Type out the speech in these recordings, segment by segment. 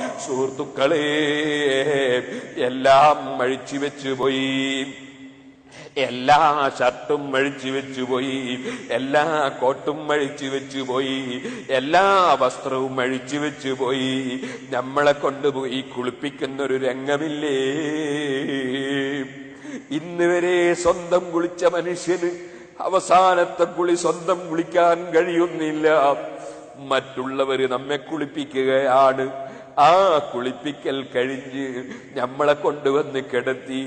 സുഹൃത്തുക്കളെ എല്ലാം അഴിച്ചു വെച്ചു പോയി. എല്ലാ ഷർട്ടും അഴിച്ചു വെച്ചു പോയി. എല്ലാ കോട്ടും അഴിച്ചു വെച്ചു പോയി. എല്ലാ വസ്ത്രവും അഴിച്ചു വെച്ചു പോയി. നമ്മളെ കൊണ്ടുപോയി കുളിപ്പിക്കുന്ന ഒരു രംഗമില്ലേ? ഇന്ന് വരെ സ്വന്തം കുളിച്ച മനുഷ്യന് അവസാനത്തെ കുളി സ്വന്തം കുളിക്കാൻ കഴിയുന്നില്ല. മറ്റുള്ളവര് നമ്മെ കുളിപ്പിക്കുകയാണ്. ആ കുളിപ്പിക്കൽ കഴിഞ്ഞ് നമ്മളെ കൊണ്ടുവന്ന് കിടത്തി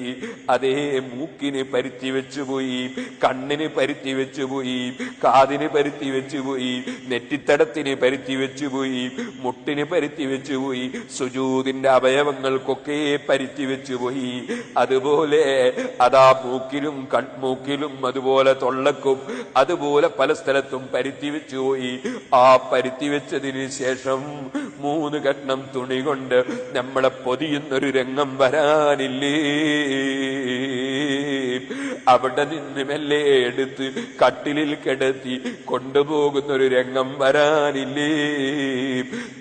അതേ മൂക്കിന് പരുത്തി വെച്ചുപോയി കണ്ണിന് പരുത്തി വെച്ചുപോയി കാതിന് പരുത്തി വെച്ചുപോയി നെറ്റിത്തടത്തിന് പരുത്തി വെച്ചുപോയി മുട്ടിന് പരുത്തി വെച്ചുപോയി സുജൂതിന്റെ അവയവങ്ങൾക്കൊക്കെ പരുത്തി വെച്ചുപോയി. അതുപോലെ അതാ മൂക്കിലും കൺമൂക്കിലും അതുപോലെ തൊള്ളക്കും അതുപോലെ പല സ്ഥലത്തും പരുത്തി വെച്ചുപോയി. ആ പരുത്തി വെച്ചതിന് ശേഷം മൂന്ന് കഷ്ണം തുണി കൊണ്ട് നമ്മളെ പൊതിയുന്നൊരു രംഗം വരാനില്ലേ? അവിടെ നിന്ന് മെല്ലെ എടുത്ത് കട്ടിലിൽ കിടത്തി കൊണ്ടുപോകുന്ന ഒരു രംഗം വരാനില്ലേ?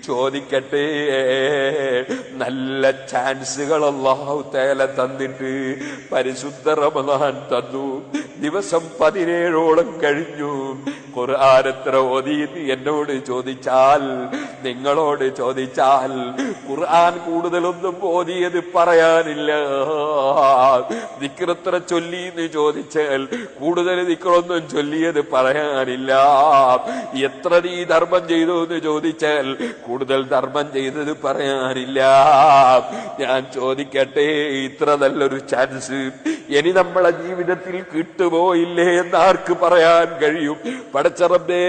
ചോദിക്കട്ടെ നല്ല ചാൻസുകൾ അള്ളാഹു തേല തന്നിട്ട് പരിശുദ്ധ റമദാൻ തന്നു. ദിവസം പതിനേഴോളം കഴിഞ്ഞു. ഖുർആാനെത്ര ഓതിയെന്ന് എന്നോട് ചോദിച്ചാൽ നിങ്ങളോട് ചോദിച്ചാൽ ഖുർആൻ കൂടുതലൊന്നും ഓതിയത് പറയാനില്ല. ദിക്രത്ര ചൊല്ലി എന്ന് ചോദിച്ചാൽ കൂടുതൽ ദിക്റൊന്നും ചൊല്ലിയത് പറയാനില്ല. എത്ര നീ ധർമ്മം ചെയ്തു എന്ന് ചോദിച്ചാൽ കൂടുതൽ ധർമ്മം ചെയ്തത് പറയാനില്ല. ഞാൻ ചോദിക്കട്ടെ ഇത്ര നല്ലൊരു ചാൻസ് ഇനി നമ്മളെ ജീവിതത്തിൽ കിട്ടുപോയില്ലേ എന്ന് ആർക്ക് പറയാൻ കഴിയും? പടച്ചറബേ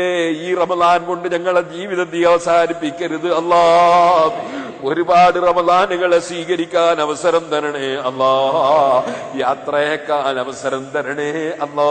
ഈ റമദാൻ കൊണ്ട് ഞങ്ങളെ ജീവിതം നീ അവസാനിപ്പിക്കരുത്. അല്ലാ ഒരുപാട് റമദാനുകളെ സ്വീകരിക്കാൻ അവസരം തരണേ അല്ലാ. യാത്രയേക്കാൻ അവസരം തരണേ അല്ലാ.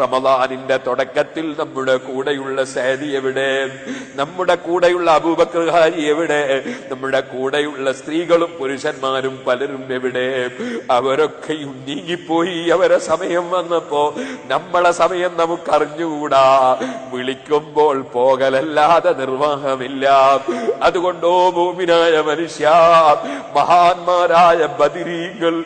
റമദാനിന്റെ തുടക്കത്തിൽ നമ്മുടെ കൂടെയുള്ള സാരി എവിടെ? നമ്മുടെ കൂടെയുള്ള അബൂബക്കർഹാരി എവിടെ? നമ്മുടെ കൂടെയുള്ള സ്ത്രീകളും പുരുഷന്മാരും പലരും എവിടെ? അവരൊക്കെയും നീങ്ങിപ്പോയി അവരെ സമയം വന്നപ്പോ നമ്മളെ സമയം നമുക്ക് അറിഞ്ഞുകൂടാ വിളിക്കുമ്പോൾ പോകലല്ലാതെ നിർവാഹമില്ല. അതുകൊണ്ടോ ഭൂമിനായ മനുഷ്യ മഹാന്മാരായ ബദിരീകൾ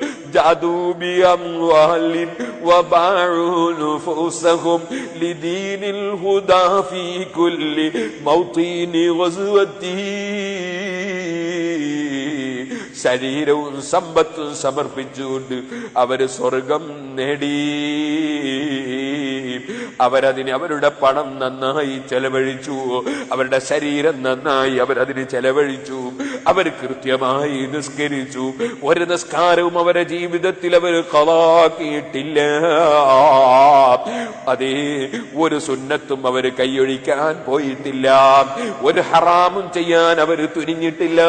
ശരീരവും സമ്പത്തും സമർപ്പിച്ചുകൊണ്ട് അവർ സ്വർഗം നേടി. അവരതിന് അവരുടെ പണം നന്നായി ചെലവഴിച്ചു. അവരുടെ ശരീരം നന്നായി അവരതിന് ചെലവഴിച്ചു. അവർ കൃത്യമായി നിസ്കരിച്ചു. ഒരു നിസ്കാരവും അവരെ ജീവിതത്തിൽ അവർ കളാക്കിയിട്ടില്ല. അതേ ഒരു സുന്നത്തും അവർ കൈയൊഴിക്കാൻ പോയിട്ടില്ല. ഒരു ഹറാമും ചെയ്യാൻ അവർ തുനിഞ്ഞിട്ടില്ല.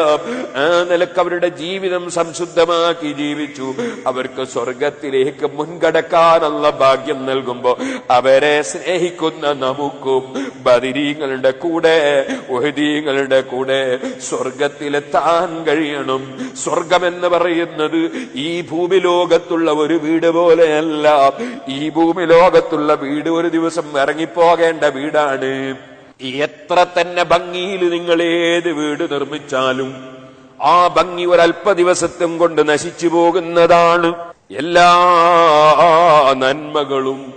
ആ നിലയ്ക്ക് അവരുടെ ജീവിതം സംശുദ്ധമാക്കി ജീവിച്ചു. അവർക്ക് സ്വർഗത്തിലേക്ക് മുൻകടക്കാനുള്ള ഭാഗ്യം നൽകുമ്പോ അവരെ സ്നേഹിക്കുന്ന നമുക്കും ബദിരീങ്ങളുടെ കൂടെ ഒഹദീങ്ങളുടെ കൂടെ സ്വർഗത്തിലെത്താൻ കഴിയണം. സ്വർഗമെന്ന് പറയുന്നത് ഈ ഭൂമി ലോകത്തുള്ള ഒരു വീട് പോലെയല്ല. ഈ ഭൂമി ലോകത്തുള്ള വീട് ഒരു ദിവസം ഇറങ്ങിപ്പോകേണ്ട വീടാണ്. എത്ര തന്നെ ഭംഗിയിൽ നിങ്ങൾ ഏത് വീട് നിർമ്മിച്ചാലും ആ ഭംഗി ഒരല്പ ദിവസത്തും കൊണ്ട് നശിച്ചു പോകുന്നതാണ്. എല്ലാ നന്മകളും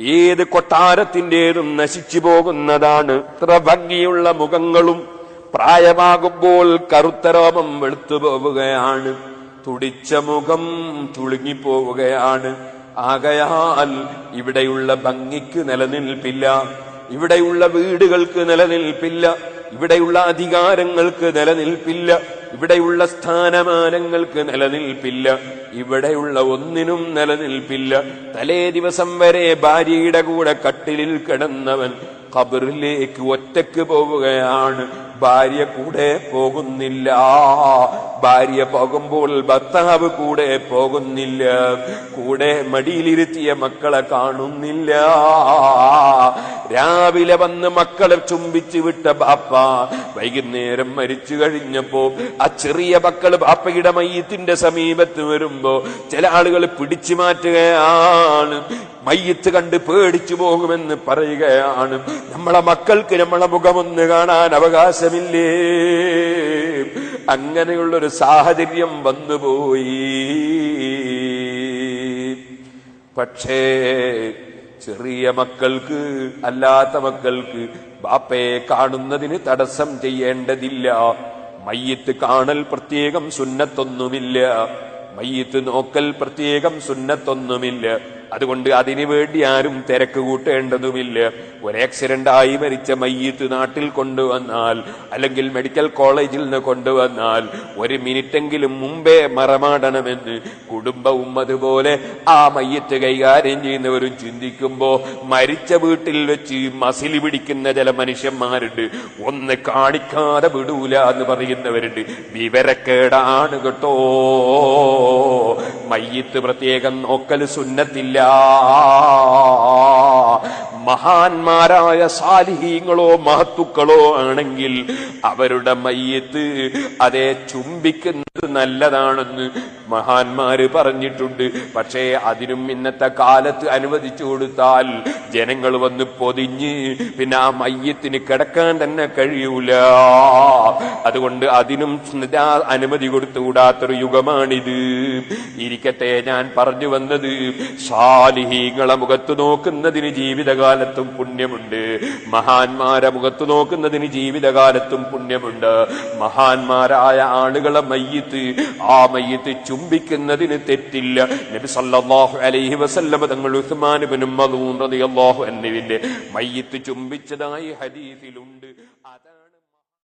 ഏത് കൊട്ടാരത്തിന്റേതും നശിച്ചു പോകുന്നതാണ്. ഇത്ര ഭംഗിയുള്ള മുഖങ്ങളും പ്രായമാകുമ്പോൾ കറുത്ത രോമം വെളുത്തു പോവുകയാണ്. തുടിച്ച മുഖം തുളുങ്ങിപ്പോവുകയാണ് ആകയാൽ ഇവിടെയുള്ള ഭംഗിക്ക് നിലനിൽപ്പില്ല. ഇവിടെയുള്ള വീടുകൾക്ക് നിലനിൽപ്പില്ല. ഇവിടെയുള്ള അധികാരങ്ങൾക്ക് നിലനിൽപ്പില്ല. ഇവിടെയുള്ള സ്ഥാനമാനങ്ങൾക്ക് നിലനിൽപ്പില്ല. ഇവിടെയുള്ള ഒന്നിനും നിലനിൽപ്പില്ല. തലേ ദിവസം വരെ ഭാര്യയുടെ കൂടെ കട്ടിലിൽ കിടന്നവൻ ഖബറിലേക്ക് ഒറ്റയ്ക്ക് പോവുകയാണ്. ഭാര്യ കൂടെ പോകുന്നില്ല. ഭാര്യ പോകുമ്പോൾ ഭർത്താവ് കൂടെ പോകുന്നില്ല. കൂടെ മടിയിലിരുത്തിയ മക്കളെ കാണുന്നില്ല. രാവിലെ വന്ന് മക്കളെ ചുംബിച്ചു വിട്ട ബാപ്പ വൈകുന്നേരം മരിച്ചു കഴിഞ്ഞപ്പോ ആ ചെറിയ മക്കൾ ബാപ്പയുടെ മയ്യത്തിന്റെ സമീപത്ത് വരുമ്പോ ചില ആളുകൾ പിടിച്ചു മാറ്റുകയാണ്. മയ്യത്ത് കണ്ട് പേടിച്ചു പോകുമെന്ന് പറയുകയാണ്. നമ്മളെ മക്കൾക്ക് നമ്മളെ മുഖമൊന്ന് കാണാൻ അവകാശമില്ലേ അങ്ങനെയുള്ളൊരു സാഹചര്യം വന്നുപോയി. പക്ഷേ ചെറിയ മക്കൾക്ക് അല്ലാത്ത മക്കൾക്ക് ബാപ്പയെ കാണുന്നതിന് തടസ്സം ചെയ്യേണ്ടതില്ല. മയ്യത്ത് കാണൽ പ്രത്യേകം സുന്നത്തൊന്നുമില്ല. മയ്യത്ത് നോക്കൽ പ്രത്യേകം സുന്നത്തൊന്നുമില്ല. അതുകൊണ്ട് അതിനു വേണ്ടി ആരും തിരക്ക് കൂട്ടേണ്ടതുമില്ല. ഒരു ആക്സിഡന്റ് ആയി മരിച്ച മയ്യത്ത് നാട്ടിൽ കൊണ്ടുവന്നാൽ അല്ലെങ്കിൽ മെഡിക്കൽ കോളേജിൽ നിന്ന് കൊണ്ടുവന്നാൽ ഒരു മിനിറ്റെങ്കിലും മുമ്പേ മറമാടണമെന്ന് കുടുംബവും അതുപോലെ ആ മയ്യത്ത് കൈകാര്യം ചെയ്യുന്നവരും ചിന്തിക്കുമ്പോ മരിച്ച വീട്ടിൽ വെച്ച് മസിലി പിടിക്കുന്ന ചില മനുഷ്യന്മാരുണ്ട്. ഒന്ന് കാണിക്കാതെ വിടൂല എന്ന് പറയുന്നവരുണ്ട്. വിവരക്കേടാണ് കേട്ടോ. മയ്യത്ത് പ്രത്യേകം നോക്കൽ സുന്നത്തില്ല. മഹാന്മാരായ സാലിഹീങ്ങളോ മഹത്തുക്കളോ ആണെങ്കിൽ അവരുടെ മയ്യത്ത് അതെ ചുംബിക്കുന്നത് നല്ലതാണെന്ന് മഹാന്മാര് പറഞ്ഞിട്ടുണ്ട്. പക്ഷേ അതിനും ഇന്നത്തെ കാലത്ത് അനുവദിച്ചു കൊടുത്താൽ ജനങ്ങൾ വന്ന് പൊതിഞ്ഞ് പിന്നെ ആ മയ്യത്തിന് കിടക്കാൻ തന്നെ കഴിയൂല. അതുകൊണ്ട് അതിനും അനുമതി കൊടുത്തുകൂടാത്തൊരു യുഗമാണിത്. ഇരിക്കട്ടെ ഞാൻ പറഞ്ഞു വന്നത് സാലിഹീങ്ങളെ മുഖത്ത് നോക്കുന്നതിന് ജീവിതകാലത്തും പുണ്യമുണ്ട്. മഹാന്മാരെ മുഖത്ത് നോക്കുന്നതിന് ജീവിതകാലത്തും പുണ്യമുണ്ട്. മഹാന്മാരായ ആളുകളെ മയ്യത്ത് ആ മയ്യത്ത് ചുംബിക്കുന്നതിന് തെറ്റില്ല. നബി സല്ലല്ലാഹു അലൈഹി വസല്ലമ തങ്ങൾ ഇബ്നു മദൂൻ റളിയല്ലാഹു അൻഹുവിന്റെ മയ്യത്ത് ചുംബിച്ചതായി ഹദീസിലുണ്ട്.